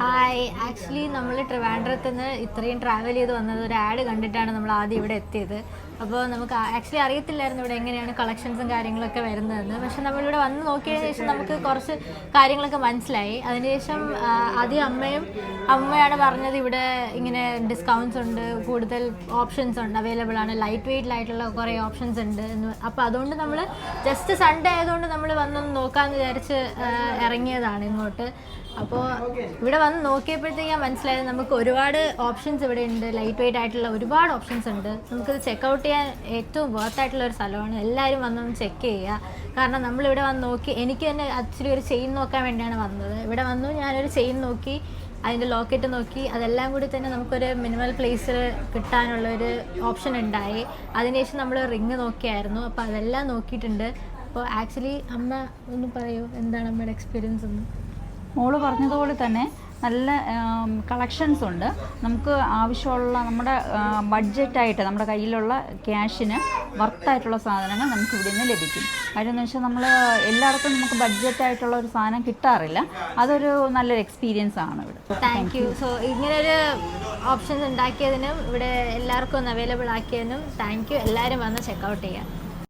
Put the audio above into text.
Hi actually നമ്മൾ ട്രിവാൻഡ്രത്ത് നിന്ന് ഇത്രയും ട്രാവൽ ചെയ്ത് വന്നത് ഒരു ആഡ് കണ്ടിട്ടാണ് നമ്മൾ ആദ്യം ഇവിടെ എത്തിയത്. അപ്പോൾ നമുക്ക് ആക്ച്വലി അറിയത്തില്ലായിരുന്നു ഇവിടെ എങ്ങനെയാണ് കളക്ഷൻസും കാര്യങ്ങളൊക്കെ വരുന്നതെന്ന്. പക്ഷെ നമ്മളിവിടെ വന്ന് നോക്കിയതിന് ശേഷം നമുക്ക് കുറച്ച് കാര്യങ്ങളൊക്കെ മനസ്സിലായി. അതിനുശേഷം ആദ്യം അമ്മയും അമ്മയാണ് പറഞ്ഞത് ഇവിടെ ഇങ്ങനെ ഡിസ്കൗണ്ട്സ് ഉണ്ട് കൂടുതൽ ഓപ്ഷൻസ് ഉണ്ട് അവൈലബിൾ ആണ് ലൈറ്റ് വെയിറ്റിലായിട്ടുള്ള കുറേ ഓപ്ഷൻസ് ഉണ്ട് എന്ന്. അപ്പോൾ അതുകൊണ്ട് നമ്മൾ ജസ്റ്റ് സൺഡേ ആയതുകൊണ്ട് നമ്മൾ വന്നൊന്ന് നോക്കാമെന്ന് വിചാരിച്ച് ഇറങ്ങിയതാണ് ഇങ്ങോട്ട്. അപ്പോൾ ഇവിടെ വന്ന് നോക്കിയപ്പോഴത്തേക്ക് ഞാൻ മനസ്സിലായത് നമുക്ക് ഒരുപാട് ഓപ്ഷൻസ് ഇവിടെ ഉണ്ട്. ലൈറ്റ് വെയിറ്റ് ആയിട്ടുള്ള ഒരുപാട് ഓപ്ഷൻസ് ഉണ്ട്. നമുക്കിത് ചെക്കൗട്ട് ചെയ്യാൻ ഏറ്റവും വർത്ത് ആയിട്ടുള്ള ഒരു സ്ഥലമാണ്. എല്ലാവരും വന്നൊന്ന് ചെക്ക് ചെയ്യുക. കാരണം നമ്മളിവിടെ വന്ന് നോക്കി എനിക്ക് തന്നെ ആക്ച്വലി ഒരു ചെയിൻ നോക്കാൻ വേണ്ടിയാണ് വന്നത്. ഇവിടെ വന്നു ഞാനൊരു ചെയിൻ നോക്കി അതിന്റെ ലോക്കറ്റ് നോക്കി അതെല്ലാം കൂടി തന്നെ നമുക്കൊരു മിനിമൽ പ്ലേസ് കിട്ടാനുള്ള ഒരു ഓപ്ഷൻ ഉണ്ടായി. അതിനുശേഷം നമ്മൾ റിങ് നോക്കിയായിരുന്നു. അപ്പോൾ അതെല്ലാം നോക്കിയിട്ടുണ്ട്. അപ്പോൾ ആക്ച്വലി അമ്മ ഒന്ന് പറയൂ എന്താണ് അമ്മയുടെ എക്സ്പീരിയൻസ് എന്ന് മോൾ പറഞ്ഞതുപോലെ തന്നെ നല്ല കളക്ഷൻസ് ഉണ്ട്. നമുക്ക് ആവശ്യമുള്ള നമ്മുടെ ബഡ്ജറ്റായിട്ട് നമ്മുടെ കയ്യിലുള്ള ക്യാഷിന് വർത്തായിട്ടുള്ള സാധനങ്ങൾ നമുക്ക് ഇവിടെ നിന്ന് ലഭിക്കും. കാര്യം എന്ന് വെച്ചാൽ നമ്മൾ എല്ലായിടത്തും നമുക്ക് ബഡ്ജറ്റായിട്ടുള്ള ഒരു സാധനം കിട്ടാറില്ല. അതൊരു നല്ലൊരു എക്സ്പീരിയൻസ് ആണ് ഇവിടെ. താങ്ക് യു സോ ഇങ്ങനൊരു ഓപ്ഷൻസ് ഉണ്ടാക്കിയതിനും ഇവിടെ എല്ലാവർക്കും ഒന്ന് അവൈലബിൾ ആക്കിയതിനും താങ്ക് യു എല്ലാവരും വന്ന് ചെക്കൗട്ട് ചെയ്യാം.